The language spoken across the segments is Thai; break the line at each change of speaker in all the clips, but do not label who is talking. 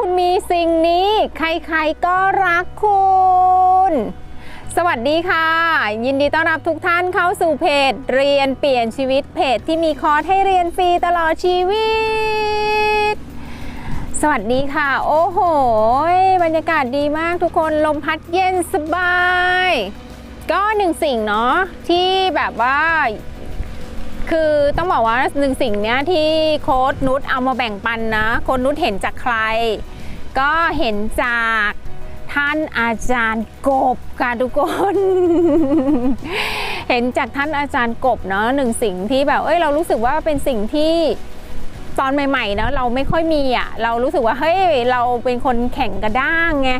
คุณมีสิ่งนี้ ใครๆก็รักคุณ สวัสดีค่ะ ยินดีต้อนรับทุกท่านเข้าสู่เพจ เรียนเปลี่ยนชีวิตเพจที่มีคอร์สให้เรียนฟรีตลอดชีวิต สวัสดีค่ะ โอ้โห บรรยากาศดีมากทุกคนลมพัดเย็นสบาย ก็หนึ่งสิ่งเนาะที่แบบว่า คือต้องบอกว่าหนึ่งสิ่งเนี้ยที่โค้ดนุชเอามาแบ่งปันนะโค้ดนุชเห็นจากใคร ก็เห็นจากท่านอาจารย์กบค่ะทุกคน เห็นจากท่านอาจารย์กบเนาะหนึ่งสิ่งที่แบบเอ้ยเรารู้สึกว่าเป็นสิ่งที่ตอนใหม่ๆเนาะเราไม่ค่อยมีอะเรารู้สึกว่าเฮ้ยเราเป็นคนแข่งกระด้างไง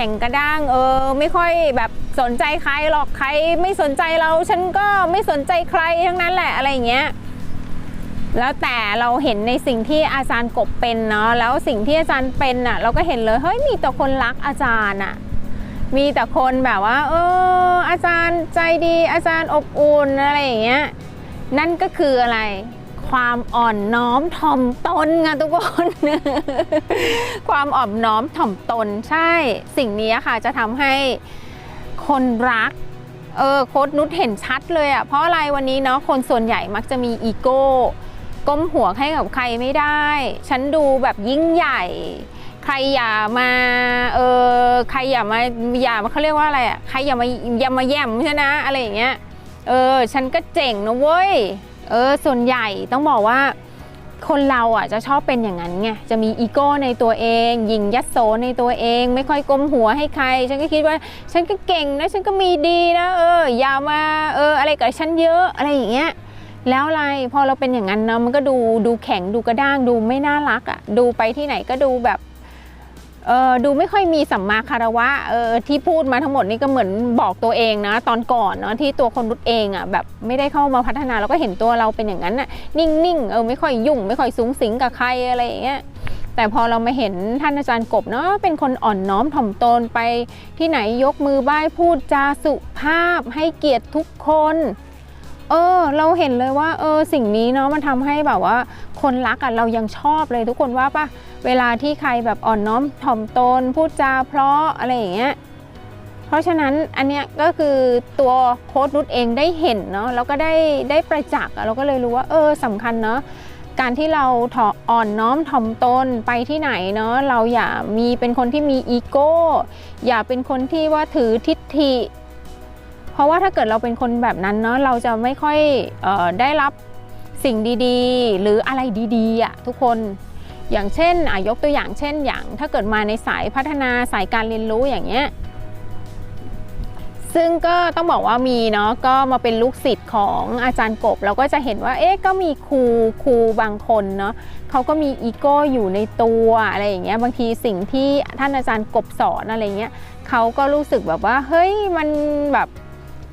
แข่งกระด้างเออไม่ค่อยแบบสนใจใครหรอกใครไม่สนใจเราฉันก็ไม่สนใจใครทั้งนั้นแหละอะไรอย่างเงี้ยแล้วแต่เราเห็นในสิ่งที่อาจารย์กบเป็นเนาะแล้วสิ่งที่อาจารย์เป็นอะ เราก็เห็นเลยเฮ้ยมีแต่คนรักอาจารย์อะมีแต่คนแบบว่า เอออาจารย์ใจดีอาจารย์อบอุ่นอะไรอย่างเงี้ยนั่นก็คืออะไร ความอ่อนน้อมถ่อมตนไงทุกคน ความอ่อนน้อมถ่อมตนใช่ สิ่งนี้ค่ะจะทำให้คนรักเออโค้ดนุชเห็นชัดเลยอะ่ะเพราะอะไรวันนี้เนาะคนส่วนใหญ่มักจะมีอีโก้ก้มหัวให้กับใครไม่ได้ ฉันดูแบบยิ่งใหญ่ ใครอย่ามาเออใครอย่ามาอย่ามาเขาเรียกว่าอะไรอะ่ะใครอย่ามาอย่ามาแย่มใช่นะอะไรอย่างเงี้ยเออฉันก็เจ๋งนะเว้ย เออส่วนใหญ่ต้องบอกว่าคนเราอะจะชอบเป็นอย่างนั้นไงจะมีอีโก้ในตัวเองยิงยัดโสในตัวเอง ไม่ค่อยก้มหัวให้ใคร ฉันก็คิดว่าฉันก็เก่งนะฉันก็มีดีนะเอออย่ามาเอออะไรกับฉันเยอะอะไรอย่างเงี้ยแล้วอะไรพอเราเป็นอย่างนั้นนะมันก็ดูดูแข็งดูกระด้างดูไม่น่ารักอะ่ะดูไปที่ไหนก็ดูแบบ เออดูไม่ค่อยมีสัมมาคารวะเออที่พูดมาทั้งหมดนี่ก็เหมือนบอกตัวเองนะ ตอนก่อนเนาะที่ตัวคนรุดเองอะ่ะแบบไม่ได้เข้ามาพัฒนาแล้วก็เห็นตัวเราเป็นอย่างนั้นน่ะนิ่งๆเออไม่ค่อยยุ่ง ไม่ค่อยสูงสิงกับใครอะไรอย่างเงี้ยแต่พอเรามาเห็นท่านอาจารย์กบเนาะเป็นคนอ่อนน้อมถ่อมตนไปที่ไหนยกมือไหว้พูดจาสุภาพให้เกียรติทุกคน เออ เราเห็นเลยว่าเออสิ่งนี้เนาะมันทำให้แบบว่า คนรักอะเรายังชอบเลยทุกคนว่าปะเวลาที่ใครแบบอ่อนน้อมถ่อมตนพูดจาเพราะอะไรอย่างเงี้ยเพราะฉะนั้นอันเนี้ยก็คือตัวโค้ดรุดเองได้เห็นเนาะแล้วก็ได้ได้ประจักษ์เราก็เลยรู้ว่าเออสำคัญเนาะการที่เราถออ่อนน้อมถ่อมตนไปที่ไหนเนาะเราอย่ามีเป็นคนที่มีอีโก้ อย่าเป็นคนที่ว่าถือทิฏฐิ ราะว่าถ้าเกิดเราเป็นคนแบบนั้นเนาะเราจะไม่ค่อยออได้รับสิ่งดีๆ หรืออะไรดีๆอะทุกคนอย่างเช่นอะยกตัวอย่างเช่นอย่าง ถ้าเกิดมาในสายพัฒนาสายการเรียนรู้อย่างเงี้ยซึ่งก็ต้องบอกว่ามีเนาะก็มาเป็นลูกศิษย์ของอาจารย์กบ เราก็จะเห็นว่าเอ๊ะก็มีครูครูบางคนเนาะเขาก็มีอีโก้อยู่ในตัวอะไรอย่างเงี้ยบางทีสิ่งที่ท่านอาจารย์กบสอนอะไรเงี้ยเขาก็รู้สึกแบบว่าเฮ้ยมันแบบ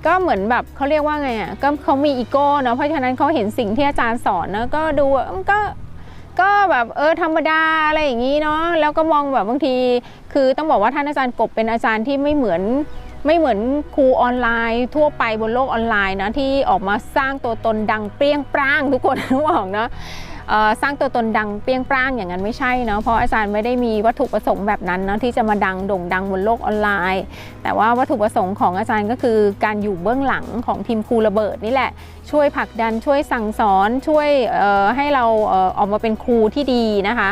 ก็เหมือนแบบเขาเรียกว่าไงอะก็เขามีอีโก้เนาะเพราะฉะนั้นเขาเห็นสิ่งที่อาจารย์สอนนะก็ดูว่าอืมก็ก็แบบเออธรรมดาอะไรอย่างนี้เนาะแล้วก็มองแบบบางที คือต้องบอกว่าท่านอาจารย์กบเป็นอาจารย์ที่ไม่เหมือนไม่เหมือนครูออนไลน์ ทั่วไปบนโลกออนไลน์นะที่ออกมาสร้างตัวตนดังเปรี้ยงปร้างทุกคนรู้บอกเนาะ สร้างตัวตนดังเปรี้ยงปร้างอย่างนั้นไม่ใช่เนาะเพราะอาจารย์ไม่ได้มีวัตถุประสงค์แบบนั้นเนาะที่จะมาดังโด่งดังบนโลกออนไลน์ แต่ว่าวัตถุประสงค์ของอาจารย์ก็คือการอยู่เบื้องหลังของทีมครูระเบิดนี่แหละ ช่วยผลักดันช่วยสั่งสอนช่วยให้เราเออกมาเป็นครูที่ดีนะคะ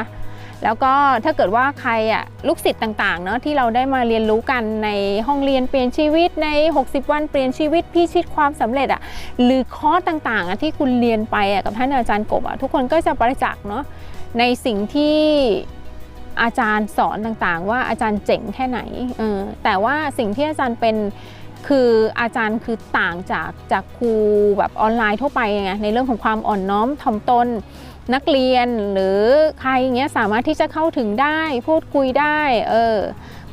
แล้วก็ถ้าเกิดว่าใครอะลูกศิษย์ต่างๆเนาะที่เราได้มาเรียนรู้กันในห้องเรียนเปลี่ยนชีวิตใน 60 วันเปลี่ยนชีวิตพิชิตความสำเร็จอะหรือคอร์สต่างๆอะที่คุณเรียนไปอะกับท่านอาจารย์กบอะทุกคนก็จะประจักษ์เนาะในสิ่งที่อาจารย์สอนต่างๆ ว่าอาจารย์เจ๋งแค่ไหนเออแต่ว่าสิ่งที่อาจารย์เป็น คืออาจารย์คือต่างจากจากครูแบบออนไลน์ทั่วไปไงในเรื่องของความอ่อนน้อมถ่อมตน นักเรียนหรือใครอย่างเงี้ยสามารถที่จะเข้าถึงได้พูดคุยได้เออ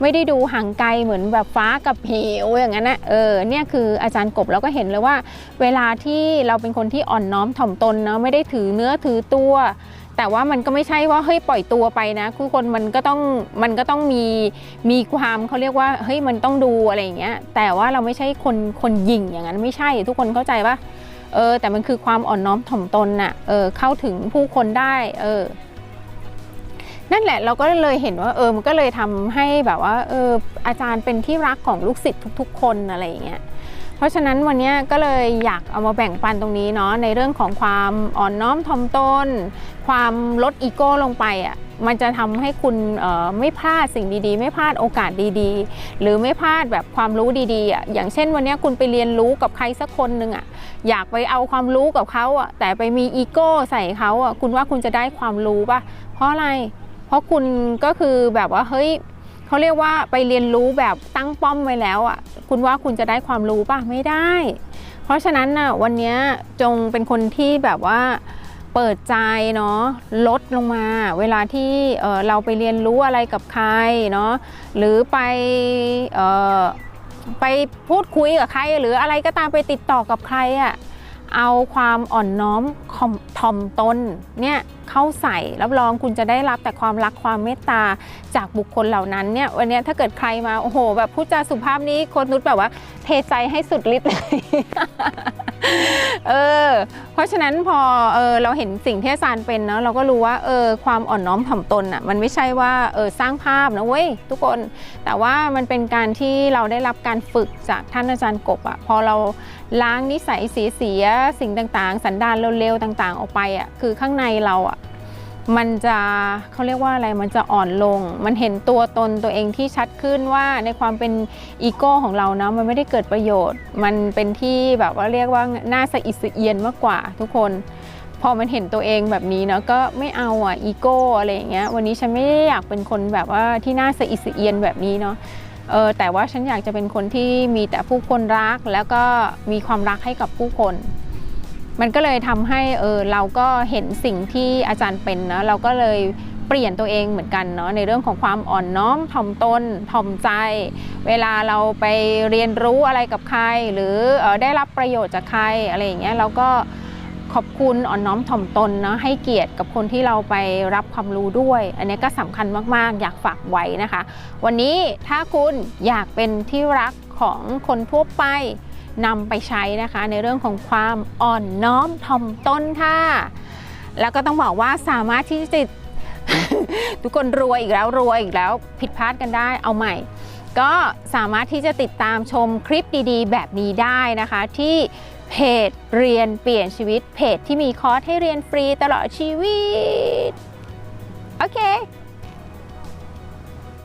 ไม่ได้ดูห่างไกลเหมือนแบบฟ้ากับเหวอย่างนั้นนะเออเนี่ยคืออาจารย์กบเราก็เห็นเลยว่า เวลาที่เราเป็นคนที่อ่อนน้อมถ่อมตนเนาะไม่ได้ถือเนื้อถือตัว แต่ว่ามันก็ไม่ใช่ว่าเฮ้ยปล่อยตัวไปนะคือคนมันก็ต้องมันก็ต้องมีมีความเขาเรียกว่าเฮ้ยมันต้องดูอะไรอย่างเงี้ยแต่ว่าเราไม่ใช่คนคนยิงอย่างนั้นไม่ใช่ทุกคนเข้าใจปะเออแต่มันคือความอ่อนน้อมถ่อมตนน่ะเออเข้าถึงผู้คนได้เออนั่นแหละเราก็เลยเห็นว่าเออมันก็เลยทำให้แบบว่าเอออาจารย์เป็นที่รักของลูกศิษย์ทุก ๆ คนอะไรอย่างเงี้ย เพราะฉะนั้นวันนี้ก็เลยอยากเอามาแบ่งปันตรงนี้เนาะในเรื่องของความอ่อนน้อมถ่อมตนความลดอีโก้ลงไปอะมันจะทำให้คุณไม่พลาดสิ่งดีๆ ไม่พลาดโอกาสดีๆ หรือไม่พลาดแบบความรู้ดีๆอะอย่างเช่นวันนี้คุณไปเรียนรู้กับใครสักคนหนึ่งอะอยากไปเอาความรู้กับเขาอะแต่ไปมีอีโก้ใส่เขาอะคุณว่าคุณจะได้ความรู้ป่ะเพราะอะไร เพราะคุณก็คือแบบว่าเฮ้ย เขาเรียกว่าไปเรียนรู้แบบตั้งป้อมไว้แล้วอะคุณว่าคุณจะได้ความรู้ป่ะไม่ได้ เพราะฉะนั้นน่ะวันนี้จงเป็นคนที่แบบว่าเปิดใจเนาะลดลงมา เวลาที่เอ่อเราไปเรียนรู้อะไรกับใครเนาะหรือไปออไปพูดคุยกับใคร หรืออะไรก็ตามไปติดต่อกับใครอะ่ะเอาความอ่อนน้อมถ่อมถ่อมตนเนี่ย เข้าใส่รับรองคุณจะได้รับแต่ความรักความเมตตาจากบุคคลเหล่านั้นเนี่ยวันนี้ถ้าเกิดใครมาโอ้โห แบบพูดจาสุภาพนี้โคนนุชแบบว่าเทใจให้สุดฤทธิ์เลย เออเพราะฉะนั้นพอเออเราเห็นสิ่งที่อาจารย์เป็นเนาะเราก็รู้ว่าเออความอ่อนน้อมถ่อมตนอะมันไม่ใช่ว่าเออสร้างภาพนะเว้ยทุกคน แต่ว่ามันเป็นการที่เราได้รับการฝึกจากท่านอาจารย์กบอะพอเราล้างนิสัยเสียสิ่งต่างๆ สันดานเร็วๆต่าง ๆ ออกไปอะคือข้างในเราอะ มันจะเขาเรียกว่าอะไรมันจะอ่อนลง มันเห็นตัวตนตัวเองที่ชัดขึ้นว่าในความเป็นอีโก้ของเรานะมันไม่ได้เกิดประโยชน์ มันเป็นที่แบบว่าเรียกว่าน้าสะอิดสะเอียนมากกว่าทุกคน พอมันเห็นตัวเองแบบนี้เนาะก็ไม่เอาอะอีโก้อะไรอย่างเงี้ยวันนี้ฉันไม่ได้อยากเป็นคนแบบว่าที่น่าสะอิดสะเอียนแบบนี้เนาะเออแต่ว่าฉันอยากจะเป็นคนที่มีแต่ผู้คนรัก แล้วก็มีความรักให้กับผู้คน มันก็เลยทำให้เออเราก็เห็นสิ่งที่อาจารย์เป็นนะเราก็เลยเปลี่ยนตัวเองเหมือนกันเนาะในเรื่องของความอ่อนน้อมถ่อมตนถ่อมใจ เวลาเราไปเรียนรู้อะไรกับใคร หรือออได้รับประโยชน์จากใครอะไรอย่างเงี้ยเราก็ขอบคุณอ่อนน้อมถ่อมตนเนาะให้เกียรติกับคนที่เราไปรับความรู้ด้วย อันนี้ก็สำคัญมากๆ อยากฝากไว้นะคะ วันนี้ถ้าคุณอยากเป็นที่รักของคนทั่วไป นำไปใช้นะคะในเรื่องของความอ่อนน้อมถ่อมตนค่ะ แล้วก็ต้องบอกว่าสามารถที่จะทุกคนรวยอีกแล้วรวยอีกแล้วผิดพลาดกันได้เอาใหม่ ก็สามารถที่จะติดตามชมคลิปดีๆ แบบนี้ได้นะคะ ที่เพจเรียนเปลี่ยนชีวิตเพจที่มีคอร์สให้เรียนฟรีตลอดชีวิต โอเค